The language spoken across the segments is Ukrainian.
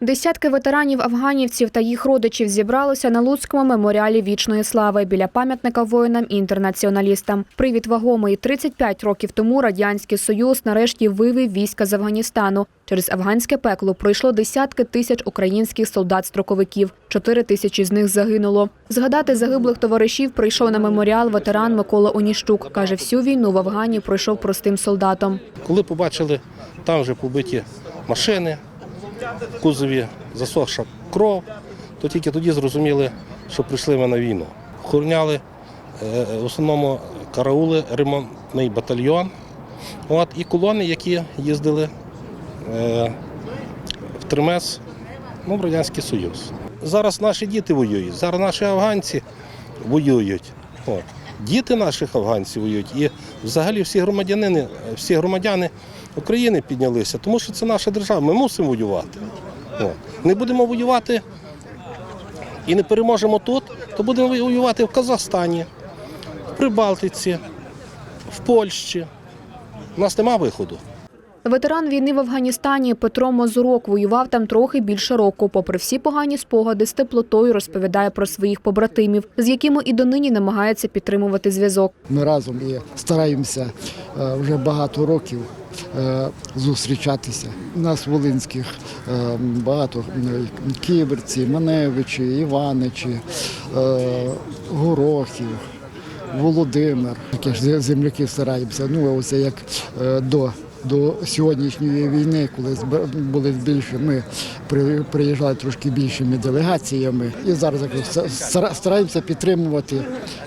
Десятки ветеранів афганівців та їх родичів зібралися на Луцькому меморіалі вічної слави біля пам'ятника воїнам-інтернаціоналістам. Привід вагомий 35 років тому радянський союз нарешті вивів війська з Афганістану. Через афганське пекло пройшло десятки тисяч українських солдат-строковиків. Чотири тисячі з них загинуло. Згадати загиблих товаришів прийшов на меморіал ветеран Микола Оніщук. каже, всю війну в Афгані пройшов простим солдатом. Коли побачили там вже побиті машини, кузові засохша кров, то тільки тоді зрозуміли, що прийшли ми на війну. Охороняли е, в основному караули, ремонтний батальйон от, і колони, які їздили е, в Тримес, ну, в Радянський Союз. Зараз наші діти воюють, зараз наші афганці воюють. От. Діти наших афганців воюють. І взагалі всі громадянини, всі громадяни України піднялися, тому що це наша держава. Ми мусимо воювати. Не будемо воювати і не переможемо тут, то будемо воювати в Казахстані, в Прибалтиці, в Польщі. У нас нема виходу. Ветеран війни в Афганістані Петро Мозурок воював там трохи більше року. Попри всі погані спогади, з теплотою розповідає про своїх побратимів, з якими і донині намагається підтримувати зв'язок. Ми разом і стараємося е, вже багато років е, зустрічатися. У нас волинських е, багато кіберці, Маневичі, Іваничі, Горохів. Володимир, такі ж земляки стараємося. Ну, оце як до, до сьогоднішньої війни, коли зб- були більше, ми при- приїжджали трошки більшими делегаціями. І зараз стараємося підтримувати,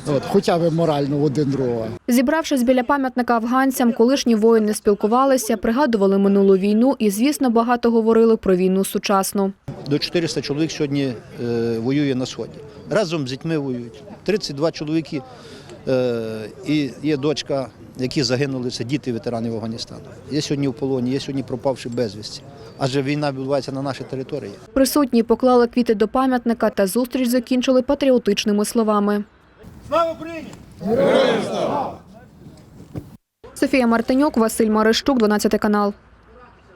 от, хоча б морально один другого. Зібравшись біля пам'ятника афганцям, колишні воїни спілкувалися, пригадували минулу війну і, звісно, багато говорили про війну сучасну. До 400 чоловік сьогодні е, воює на сході. Разом з дітьми воюють. 32 чоловіки е, і є дочка, які загинули, це діти ветеранів Афганістану. Є сьогодні в полоні, є сьогодні пропавши безвісті. Адже війна відбувається на нашій території. Присутні поклали квіти до пам'ятника та зустріч закінчили патріотичними словами. Слава Україні! Софія Мартинюк, Василь Марищук, 12 канал.